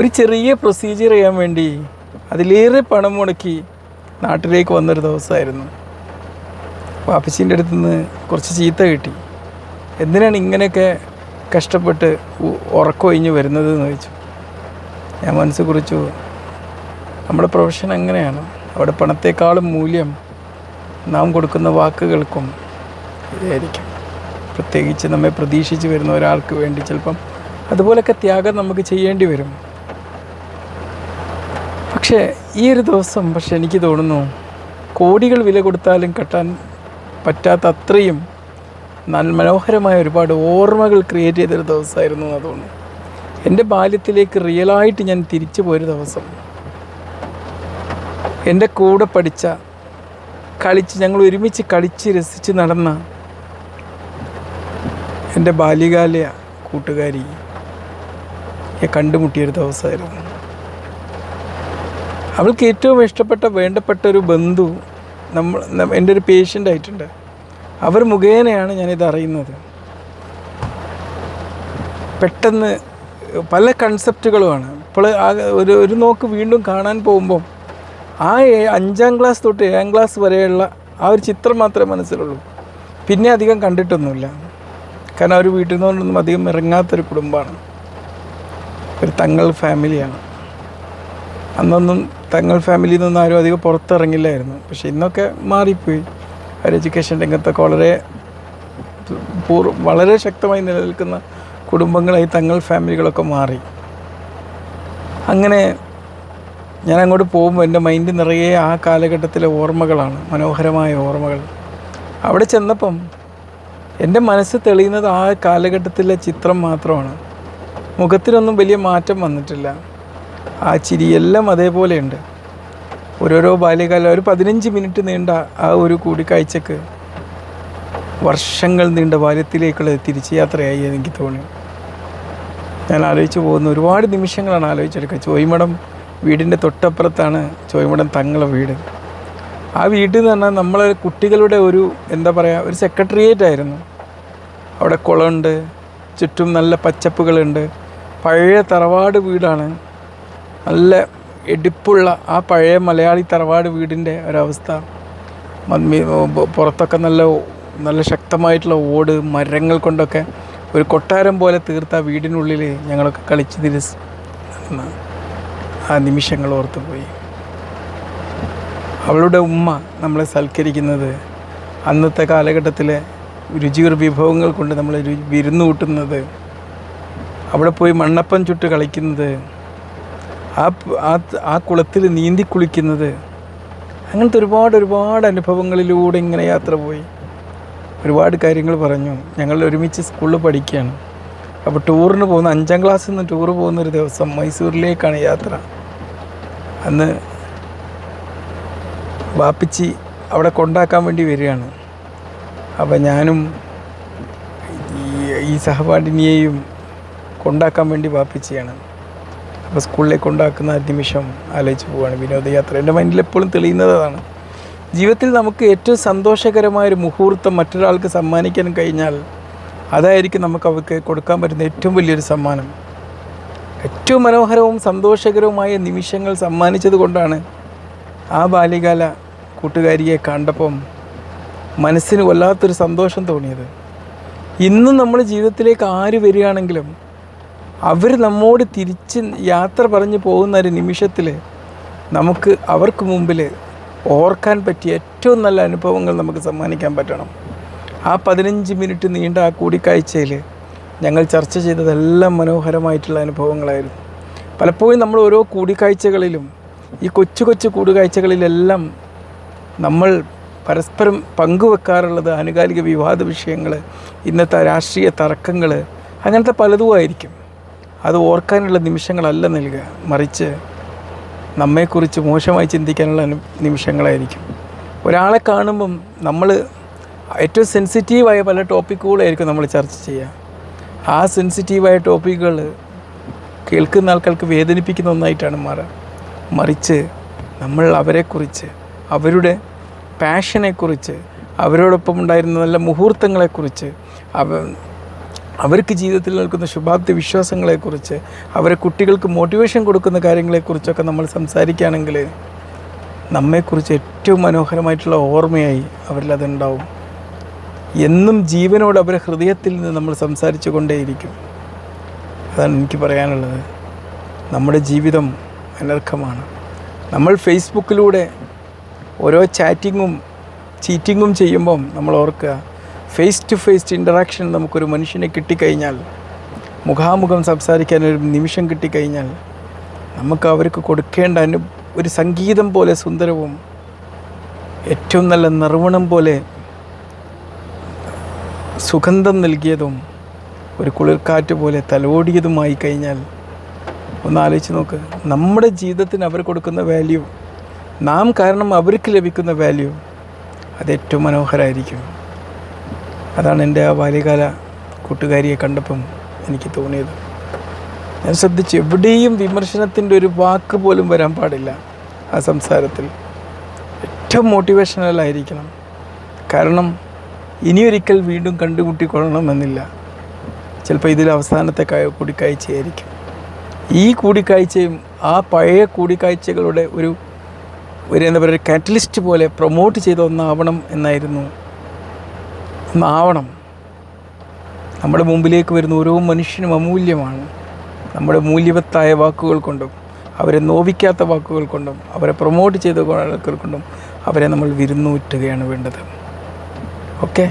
ഒരു ചെറിയ പ്രൊസീജിയർ ചെയ്യാൻ വേണ്ടി അതിലേറെ പണം മുടക്കി നാട്ടിലേക്ക് വന്നൊരു ദിവസമായിരുന്നു. വാപ്പച്ചീന്റെ അടുത്ത് നിന്ന് കുറച്ച് ചീത്ത കിട്ടി. എന്തിനാണ് ഇങ്ങനെയൊക്കെ കഷ്ടപ്പെട്ട് ഉറക്കൊഴിഞ്ഞ് വരുന്നത് എന്ന് ചോദിച്ചു. ഞാൻ മനസ്സ് കുറിച്ചു നമ്മുടെ പ്രൊഫഷൻ അങ്ങനെയാണ്. അവിടെ പണത്തേക്കാളും മൂല്യം നാം കൊടുക്കുന്ന വാക്കുകൾക്കും ഇതായിരിക്കും. പ്രത്യേകിച്ച് നമ്മെ പ്രതീക്ഷിച്ച് വരുന്ന ഒരാൾക്ക് വേണ്ടി ചിലപ്പം അതുപോലൊക്കെ ത്യാഗം നമുക്ക് ചെയ്യേണ്ടി വരും. പക്ഷേ ഈ ഒരു ദിവസം പക്ഷെ എനിക്ക് തോന്നുന്നു കോടികൾ വില കൊടുത്താലും കെട്ടാൻ പറ്റാത്ത അത്രയും നന്മനോഹരമായ ഒരുപാട് ഓർമ്മകൾ ക്രിയേറ്റ് ചെയ്തൊരു ദിവസമായിരുന്നു എന്ന് തോന്നുന്നു. എന്റെ ബാല്യത്തിലേക്ക് റിയലായിട്ട് ഞാൻ തിരിച്ചു പോയൊരു ദിവസം. എന്റെ കൂടെ പഠിച്ച കളിച്ച് ഞങ്ങൾ ഒരുമിച്ച് കളിച്ച് രസിച്ച് നടന്ന എന്റെ ബാല്യകാല കൂട്ടുകാരി കണ്ടുമുട്ടിയൊരു ദിവസമായിരുന്നു. അവൾക്ക് ഏറ്റവും ഇഷ്ടപ്പെട്ട വേണ്ടപ്പെട്ട ഒരു ബന്ധു നമ്മൾ എന്റെ ഒരു പേഷ്യന്റ് ആയിട്ടുണ്ട്. അവർ മുഖേനയാണ് ഞാനിത് അറിയുന്നത്. പെട്ടെന്ന് പല കൺസെപ്റ്റുകളുമാണ് ഇപ്പോൾ ആ ഒരു ഒരു നോക്ക് വീണ്ടും കാണാൻ പോകുമ്പോൾ ആ അഞ്ചാം ക്ലാസ് തൊട്ട് ഏഴാം ക്ലാസ് വരെയുള്ള ആ ഒരു ചിത്രം മാത്രമേ മനസ്സിലുള്ളൂ. പിന്നെ അധികം കണ്ടിട്ടൊന്നുമില്ല. കാരണം അവർ വീട്ടിൽ നിന്നൊന്നും അധികം ഇറങ്ങാത്തൊരു കുടുംബമാണ്. ഒരു തങ്ങൾ ഫാമിലിയാണ് അന്നൊന്നും തങ്ങൾ ഫാമിലിയിൽ നിന്നും ആരും അധികം പുറത്തിറങ്ങില്ലായിരുന്നു. പക്ഷെ ഇന്നൊക്കെ മാറിപ്പോയി. ഹയർ എഡ്യൂക്കേഷൻ രംഗത്തൊക്കെ വളരെ പൂർ വളരെ ശക്തമായി നിലനിൽക്കുന്ന കുടുംബങ്ങളായി തങ്ങൾ ഫാമിലികളൊക്കെ മാറി. അങ്ങനെ ഞാൻ അങ്ങോട്ട് പോകുമ്പോൾ എന്റെ മൈൻഡ് നിറയെ ആ കാലഘട്ടത്തിലെ ഓർമ്മകളാണ് മനോഹരമായ ഓർമ്മകൾ. അവിടെ ചെന്നപ്പം എന്റെ മനസ്സ് തെളിയുന്നത് ആ കാലഘട്ടത്തിലെ ചിത്രം മാത്രമാണ്. മുഖത്തിനൊന്നും വലിയ മാറ്റം വന്നിട്ടില്ല. ആ ചിരിയെല്ലാം അതേപോലെയുണ്ട്. ഓരോരോ ബാല്യകാലം ഒരു പതിനഞ്ച് മിനിറ്റ് നീണ്ട ആ ഒരു കൂടിക്കാഴ്ചക്ക് വർഷങ്ങൾ നീണ്ട ബാല്യത്തിലേക്കുള്ള തിരിച്ചു യാത്രയായി എനിക്ക് തോന്നി. ഞാൻ ആലോചിച്ച് പോകുന്ന ഒരുപാട് നിമിഷങ്ങളാണ് ആലോചിച്ചെടുക്കുക. ചോയ്മടം വീടിന്റെ തൊട്ടപ്പുറത്താണ് ചോയ്മടം തങ്ങളെ വീട്. ആ വീട്ടിൽ നിന്ന് പറഞ്ഞാൽ നമ്മളെ കുട്ടികളുടെ ഒരു എന്താ പറയുക ഒരു സെക്രട്ടേറിയറ്റ് ആയിരുന്നു. അവിടെ കുളമുണ്ട് ചുറ്റും നല്ല പച്ചപ്പുകളുണ്ട്. പഴയ തറവാട് വീടാണ് നല്ല എടുപ്പുള്ള ആ പഴയ മലയാളി തറവാട് വീടിന്റെ ഒരവസ്ഥ. പുറത്തൊക്കെ നല്ല നല്ല ശക്തമായിട്ടുള്ള ഓട് മരങ്ങൾ കൊണ്ടൊക്കെ ഒരു കൊട്ടാരം പോലെ തീർത്ത ആ വീടിനുള്ളിൽ ഞങ്ങളൊക്കെ കളിച്ച് നടന്ന ആ നിമിഷങ്ങൾ ഓർത്തുപോയി അവളുടെ ഉമ്മ നമ്മളെ സൽക്കരിക്കുന്നത് അന്നത്തെ കാലഘട്ടത്തിലെ രുചികർ വിഭവങ്ങൾ കൊണ്ട് നമ്മൾ വിരുന്ന് കൂട്ടുന്നത്. അവിടെ പോയി മണ്ണപ്പം ചുട്ട് കളിക്കുന്നത് ആ ആ കുളത്തിൽ നീന്തി കുളിക്കുന്നത്. അങ്ങനത്തെ ഒരുപാട് ഒരുപാട് അനുഭവങ്ങളിലൂടെ ഇങ്ങനെ യാത്ര പോയി. ഒരുപാട് കാര്യങ്ങൾ പറഞ്ഞു. ഞങ്ങൾ ഒരുമിച്ച് സ്കൂളിൽ പഠിക്കുകയാണ്. അപ്പോൾ ടൂറിന് പോകുന്ന അഞ്ചാം ക്ലാസ്സിൽ നിന്ന് ടൂറ് പോകുന്നൊരു ദിവസം മൈസൂരിലേക്കാണ് യാത്ര. അന്ന് വാപ്പിച്ചി അവിടെ കൊണ്ടാക്കാൻ വേണ്ടി വരികയാണ്. അപ്പോൾ ഞാനും ഈ സഹപാഠിനിയെയും കൊണ്ടാക്കാൻ വേണ്ടി വാപ്പിച്ചിയാണ്. അപ്പോൾ സ്കൂളിലേക്ക് കൊണ്ടാക്കുന്ന ആ നിമിഷം ആലോചിച്ച് പോവുകയാണ്. വിനോദയാത്ര എന്റെ മൈൻഡിൽ എപ്പോഴും തെളിയുന്നത് അതാണ്. ജീവിതത്തിൽ നമുക്ക് ഏറ്റവും സന്തോഷകരമായ ഒരു മുഹൂർത്തം മറ്റൊരാൾക്ക് സമ്മാനിക്കാൻ കഴിഞ്ഞാൽ അതായിരിക്കും നമുക്ക് അവർക്ക് കൊടുക്കാൻ പറ്റുന്ന ഏറ്റവും വലിയൊരു സമ്മാനം. ഏറ്റവും മനോഹരവും സന്തോഷകരവുമായ നിമിഷങ്ങൾ സമ്മാനിച്ചത് കൊണ്ടാണ് ആ ബാല്യകാല കൂട്ടുകാരിയെ കണ്ടപ്പം മനസ്സിന് വല്ലാത്തൊരു സന്തോഷം തോന്നിയത്. ഇന്നും നമ്മൾ ജീവിതത്തിലേക്ക് ആര് വരികയാണെങ്കിലും അവർ നമ്മോട് തിരിച്ച് യാത്ര പറഞ്ഞ് പോകുന്ന ഒരു നിമിഷത്തിൽ നമുക്ക് അവർക്ക് മുമ്പിൽ ഓർക്കാൻ പറ്റിയ ഏറ്റവും നല്ല അനുഭവങ്ങൾ നമുക്ക് സമ്മാനിക്കാൻ പറ്റണം. ആ പതിനഞ്ച് മിനിറ്റ് നീണ്ട ആ കൂടിക്കാഴ്ചയിൽ ഞങ്ങൾ ചർച്ച ചെയ്തതെല്ലാം മനോഹരമായിട്ടുള്ള അനുഭവങ്ങളായിരുന്നു. പലപ്പോഴും നമ്മൾ ഓരോ കൂടിക്കാഴ്ചകളിലും ഈ കൊച്ചു കൊച്ചു കൂടിക്കാഴ്ചകളിലെല്ലാം നമ്മൾ പരസ്പരം പങ്കുവെക്കാറുള്ളത് ആനുകാലിക വിവാദ വിഷയങ്ങൾ ഇന്നത്തെ രാഷ്ട്രീയ തർക്കങ്ങൾ അങ്ങനത്തെ പലതുമായിരിക്കും അത് ഓർക്കാനുള്ള നിമിഷങ്ങളല്ല നൽകുക. മറിച്ച് നമ്മെക്കുറിച്ച് മോശമായി ചിന്തിക്കാനുള്ള നിമിഷങ്ങളായിരിക്കും. ഒരാളെ കാണുമ്പം നമ്മൾ ഏറ്റവും സെൻസിറ്റീവായ പല ടോപ്പിക്കുകളായിരിക്കും നമ്മൾ ചർച്ച ചെയ്യുക. ആ സെൻസിറ്റീവായ ടോപ്പിക്കുകൾ കേൾക്കുന്ന ആൾക്കാർക്ക് വേദനിപ്പിക്കുന്ന ഒന്നായിട്ടാണ് മാറുക. മറിച്ച് നമ്മൾ അവരെക്കുറിച്ച് അവരുടെ പാഷനെക്കുറിച്ച് അവരോടൊപ്പം ഉണ്ടായിരുന്ന നല്ല മുഹൂർത്തങ്ങളെക്കുറിച്ച് അവ അവർക്ക് ജീവിതത്തിൽ നിൽക്കുന്ന ശുഭാപ്തി വിശ്വാസങ്ങളെക്കുറിച്ച് അവരെ കുട്ടികൾക്ക് മോട്ടിവേഷൻ കൊടുക്കുന്ന കാര്യങ്ങളെക്കുറിച്ചൊക്കെ നമ്മൾ സംസാരിക്കുകയാണെങ്കിൽ നമ്മെക്കുറിച്ച് ഏറ്റവും മനോഹരമായിട്ടുള്ള ഓർമ്മയായി അവരിൽ അതുണ്ടാവും. എന്നും ജീവനോട് അവരെ ഹൃദയത്തിൽ നിന്ന് നമ്മൾ സംസാരിച്ചു കൊണ്ടേയിരിക്കും. അതാണ് എനിക്ക് പറയാനുള്ളത്. നമ്മുടെ ജീവിതം അനർഘമാണ്. നമ്മൾ ഫേസ്ബുക്കിലൂടെ ഓരോ ചാറ്റിങ്ങും ചീറ്റിങ്ങും ചെയ്യുമ്പം നമ്മൾ ഓർക്കുക ഫേസ് ടു ഫേസ് ഇന്ററാക്ഷൻ നമുക്കൊരു മനുഷ്യനെ കിട്ടിക്കഴിഞ്ഞാൽ മുഖാമുഖം സംസാരിക്കാൻ ഒരു നിമിഷം കിട്ടിക്കഴിഞ്ഞാൽ നമുക്ക് അവർക്ക് കൊടുക്കേണ്ട അനു ഒരു സംഗീതം പോലെ സുന്ദരവും ഏറ്റവും നല്ല നിർവണം പോലെ സുഗന്ധം നൽകിയതും ഒരു കുളിർക്കാറ്റ് പോലെ തലോടിയതുമായി കഴിഞ്ഞാൽ ഒന്ന് ആലോചിച്ച് നോക്ക്. നമ്മുടെ ജീവിതത്തിന് അവർ കൊടുക്കുന്ന വാല്യൂ നാം കാരണം അവർക്ക് ലഭിക്കുന്ന വാല്യൂ അത് ഏറ്റവും മനോഹരമായിരിക്കും അതാണ് എന്റെ ആ ബാല്യകാല കൂട്ടുകാരിയെ കണ്ടപ്പം എനിക്ക് തോന്നിയത്. ഞാൻ ശ്രദ്ധിച്ചു എവിടെയും വിമർശനത്തിന്റെ ഒരു വാക്ക് പോലും വരാൻ പാടില്ല ആ സംസാരത്തിൽ. ഏറ്റവും മോട്ടിവേഷണലായിരിക്കണം കാരണം ഇനിയൊരിക്കൽ വീണ്ടും കണ്ടുമുട്ടിക്കൊള്ളണമെന്നില്ല. ചിലപ്പോൾ ഇതിൽ അവസാനത്തെ കൂടിക്കാഴ്ചയായിരിക്കും. ഈ കൂടിക്കാഴ്ചയും ആ പഴയ കൂടിക്കാഴ്ചകളുടെ ഒരു ഒരു എന്താ പറയുക കാറ്റലിസ്റ്റ് പോലെ പ്രൊമോട്ട് ചെയ്ത ഒന്നാവണം എന്നായിരുന്നു ഒന്നാവണം നമ്മുടെ മുമ്പിലേക്ക് വരുന്ന ഓരോ മനുഷ്യനും അമൂല്യമാണ്. നമ്മുടെ മൂല്യവത്തായ വാക്കുകൾ കൊണ്ടും അവരെ നോവിക്കാത്ത വാക്കുകൾ കൊണ്ടും അവരെ പ്രൊമോട്ട് ചെയ്ത വാക്കുകൾ കൊണ്ടും അവരെ നമ്മൾ വിരുന്നൂറ്റുകയാണ് വേണ്ടത്. ഓക്കെ